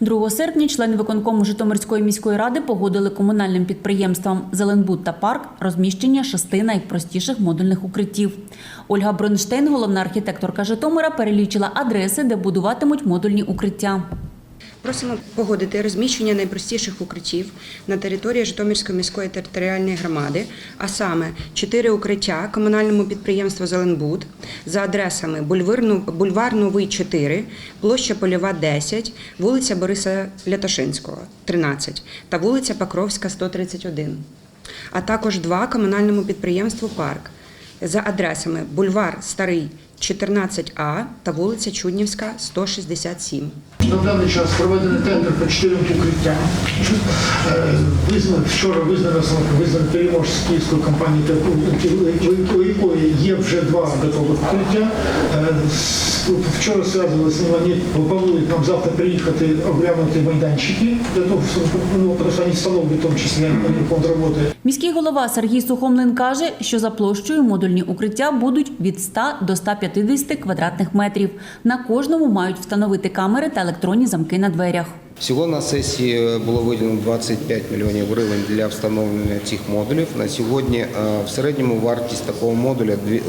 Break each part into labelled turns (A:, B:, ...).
A: 2 серпня члени виконкому Житомирської міської ради погодили комунальним підприємствам Зеленбуд та парк розміщення шести найпростіших модульних укриттів. Ольга Бронштейн, головна архітекторка Житомира, перелічила адреси, де будуватимуть модульні укриття.
B: Просимо погодити розміщення найпростіших укриттів на території Житомирської міської територіальної громади, а саме чотири укриття комунальному підприємству Зеленбуд за адресами Бульвар, Новий 4, площа Польова 10, вулиця Бориса Лятошинського 13 та вулиця Покровська 131. А також два комунальному підприємству Парк за адресами Бульвар Старий 14А та вулиця Чуднівська 167.
C: На даний час проведений тендер по чотирьом укриттям. Е, Визнано, вчора визнано визнано переможцем з київської компанії, у якої є вже два готових укриття. Вчора зв'язувалися вони планують нам завтра приїхати оглянути майданчики, для того, ну, вони встановлюють в тому числі роботи.
A: Міський голова Сергій Сухомлин каже, що за площею модульні укриття будуть від 100 до 150 квадратних метрів. На кожному мають встановити камери та електронні замки на дверях.
D: Всього на сесії було виділено 25 мільйонів гривень для встановлення цих модулів. На сьогодні е, в середньому вартість такого модуля е,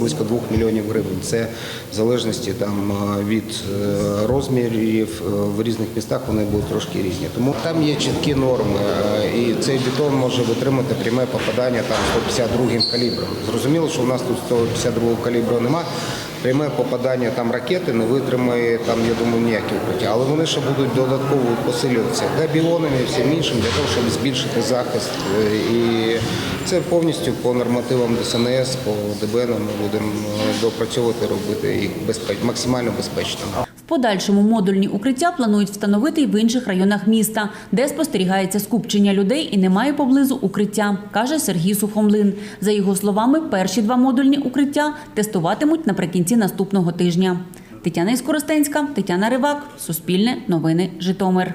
D: близько 2 мільйонів гривень. Це в залежності там е, від е, розмірів е, в різних містах вони будуть трошки різні. Тому там є чіткі норми, е, і цей бетон може витримати пряме попадання там 152 калібром. Зрозуміло, що у нас тут 152 калібру немає. Пряме попадання там ракети не витримає там, я думаю, ніякі укриття. Але вони ще будуть додатково посилюватися габіонами і всім іншим для того, щоб збільшити захист. Е, І це повністю по нормативам ДСНС, по ДБН ми будемо е, допрацьовувати, робити їх безпеч... максимально безпечними.
A: Подальшому модульні укриття планують встановити й в інших районах міста, де спостерігається скупчення людей і немає поблизу укриття, каже Сергій Сухомлин. За його словами, перші два модульні укриття тестуватимуть наприкінці наступного тижня. Тетяна Іскоростенська, Тетяна Ривак, Суспільне, Новини, Житомир.